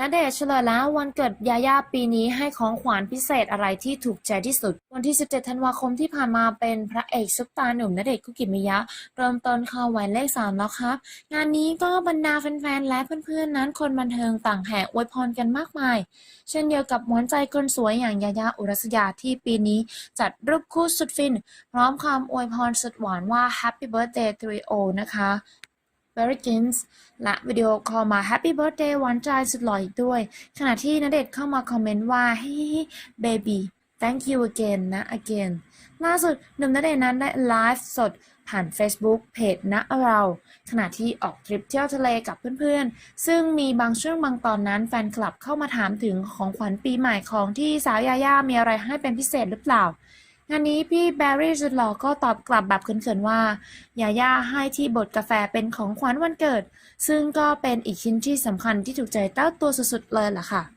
ณเดชเฉลยแล้ววันเกิดยาย่าปีนี้ให้ของขวัญพิเศษอะไรที่ถูกใจที่สุด วันที่ 17 ธันวาคมที่ผ่านมาเป็นพระเอกซุปตาร์หนุ่มณเดชน์คุกิมิยะ เริ่มต้นเข้าวัยเลขสามแล้วครับ งานนี้ก็บรรดาแฟนๆ และเพื่อนๆ นั้นคนบันเทิงต่างแห่อวยพรกันมากมาย เช่นเดียวกับหวานใจคนสวยอย่างยายาอุรัสยาที่ปีนี้จัดรูปคู่สุดฟิน พร้อมคำอวยพรสุดหวานว่า Happy Birthday 3นะคะ b e r r y k i n s และวิดีโอคอลมา Happy Birthday หวานใจสุดหล่ออีกด้วย ขณะที่ณเดชเข้ามาคอมเมนต์ว่าเฮ้ baby thank you again นะ again ล่าสุดหนุ่มณเดชน์นั้นได้ไลฟ์สดผ่าน Facebook เพจณเรา ขณะที่ออกทริปเที่ยวทะเลกับเพื่อนๆ ซึ่งมีบางช่วงบางตอนนั้นแฟนคลับเข้ามาถามถึงของขวัญปีใหม่ของที่สาวยาย่ามีอะไรให้เป็นพิเศษหรือเปล่า งานนี้พี่แบร์รี่สุดหล่อก็ตอบกลับแบบเขินๆว่า ยาย่าให้ที่บดกาแฟเป็นของขวัญวันเกิด ซึ่งก็เป็นอีกชิ้นที่สำคัญที่ถูกใจเต้าตัวสุดๆเลยล่ะค่ะ